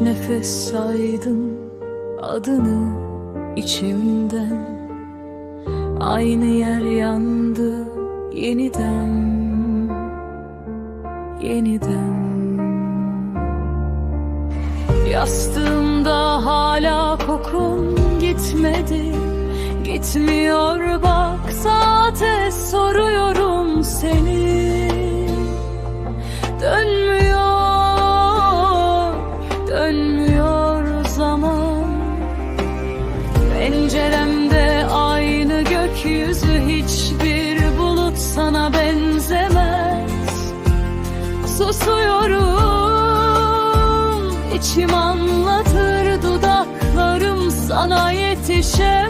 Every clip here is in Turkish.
nefes saydım adını içimden. Aynı yer yandı yeniden Yeniden. Yastığımda hala kokun gitmedi Gitmiyor bak benzemez. Susuyorum, içim anlatır dudaklarım sana yetişemez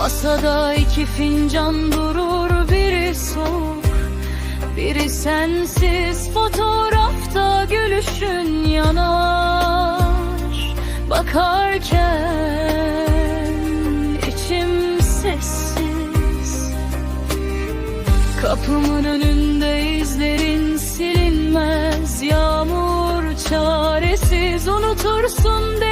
Masada iki fincan durur biri soğuk Biri sensiz. Fotoğrafta gülüşün yanar. Bakarken içim sessiz. Kapımın önünde izlerin silinmez. Yağmur çaresiz unutursun dediler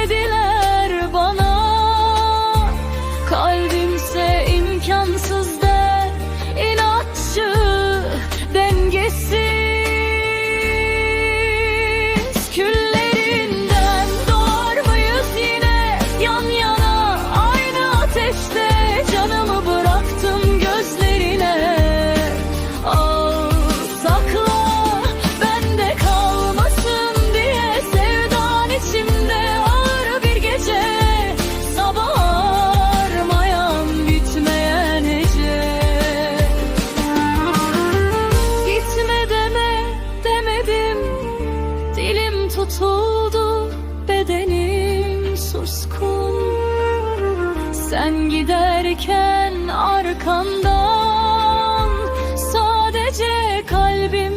Sen giderken arkandan Sadece kalbim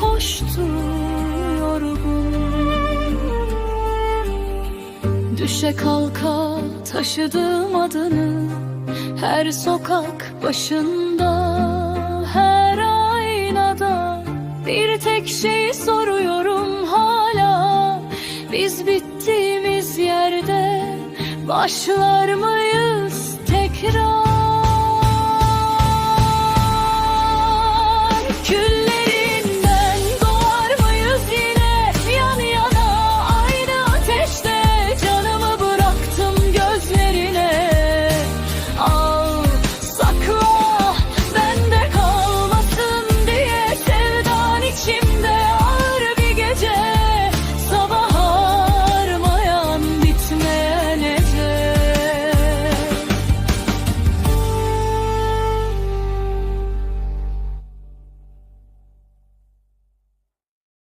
koştu yorgun. Düşe kalka taşıdığım adını Her sokak başında Her aynada Bir tek şey soruyorum hala. Biz bittiğimiz yerde Başlar mıyız tekrar